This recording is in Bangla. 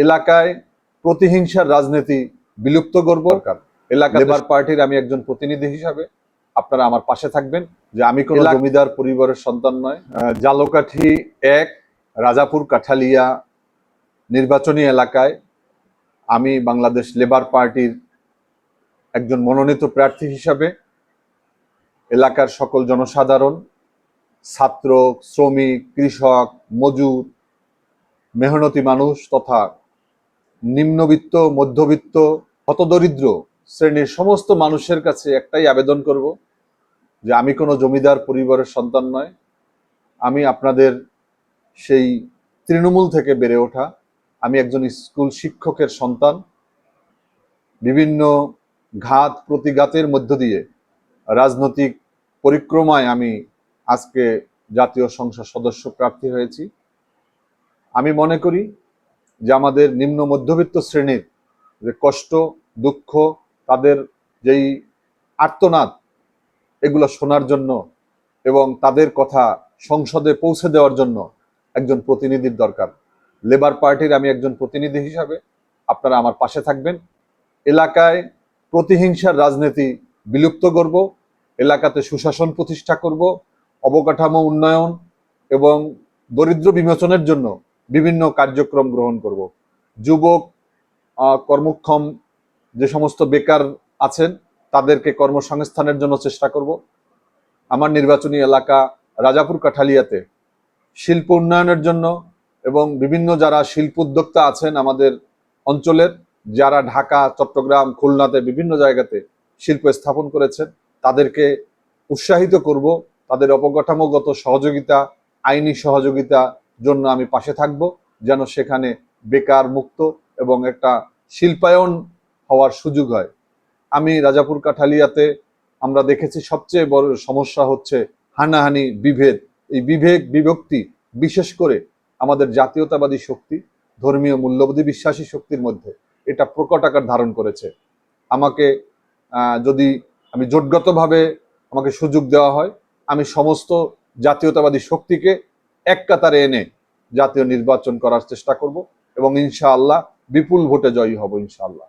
এলাকায় প্রতিহিংসার রাজনীতি বিলুপ্ত করব। এলাকা লেবার পার্টির আমি একজন প্রতিনিধি হিসাবে আপনারা আমার পাশে থাকবেন। যে আমি কোনো জমিদার পরিবারের সন্তান নয়। জালকাঠি এক রাজাপুর কাঠালিয়া নির্বাচনী এলাকায় আমি বাংলাদেশ লেবার পার্টির একজন মনোনীত প্রার্থী হিসাবে এলাকার সকল জনসাধারণ ছাত্র শ্রমিক কৃষক মজুর মেহনতি মানুষ তথা নিম্নবিত্ত, মধ্যবিত্ত, হতদরিদ্র শ্রেণির সমস্ত মানুষের কাছে একটাই আবেদন করব যে আমি কোনো জমিদার পরিবারের সন্তান নয়। আমি আপনাদের সেই তৃণমূল থেকে বেড়ে ওঠা। আমি একজন স্কুল শিক্ষকের সন্তান। বিভিন্ন ঘাত প্রতিঘাতের মধ্য দিয়ে রাজনৈতিক পরিক্রমায় আমি আজকে জাতীয় সংসদ সদস্য প্রার্থী হয়েছি। আমি মনে করি যে আমাদের নিম্ন মধ্যবিত্ত শ্রেণির যে কষ্ট, দুঃখ, তাদের যেই আর্তনাদ, এগুলো শোনার জন্য এবং তাদের কথা সংসদে পৌঁছে দেওয়ার জন্য একজন প্রতিনিধির দরকার। লেবার পার্টির আমি একজন প্রতিনিধি হিসাবে আপনারা আমার পাশে থাকবেন। এলাকায় প্রতিহিংসার রাজনীতি বিলুপ্ত করব, এলাকাতে সুশাসন প্রতিষ্ঠা করব, অবকাঠামো উন্নয়ন এবং দরিদ্র বিমোচনের জন্য বিভিন্ন কার্যক্রম গ্রহণ করব। যুবক কর্মক্ষম যে সমস্ত বেকার আছেন, তাদেরকে কর্মসংস্থানের জন্য চেষ্টা করব। আমার নির্বাচনী এলাকা রাজাপুর কাঠালিয়াতে শিল্প উন্নয়নের জন্য এবং বিভিন্ন যারা শিল্প উদ্যোক্তা আছেন আমাদের অঞ্চলের, যারা ঢাকা, চট্টগ্রাম, খুলনাতে বিভিন্ন জায়গাতে শিল্প স্থাপন করেছেন, তাদেরকে উৎসাহিত করব। তাদের অবকাঠামোগত সহযোগিতা, আইনি সহযোগিতা জন্য আমি পাশে থাকব, যেন সেখানে বেকার মুক্ত এবং একটা শিল্পায়ন হওয়ার সুযোগ হয়। আমি রাজাপুর কাঠালিয়াতে আমরা দেখেছি সবচেয়ে বড় সমস্যা হচ্ছে হানাহানি, বিভেদ। এই বিভেদ, বিভক্তি বিশেষ করে আমাদের জাতীয়তাবাদী শক্তি, ধর্মীয় মূল্যবোধী বিশ্বাসী শক্তির মধ্যে এটা প্রকট আকার ধারণ করেছে। আমাকে যদি আমি জোটগতভাবে আমাকে সুযোগ দেওয়া হয়, আমি সমস্ত জাতীয়তাবাদী শক্তিকে এক কাতারে এনে জাতীয় নির্বাচন করার চেষ্টা করব এবং ইনশাআল্লাহ বিপুল ভোটে জয়ী হব ইনশাআল্লাহ।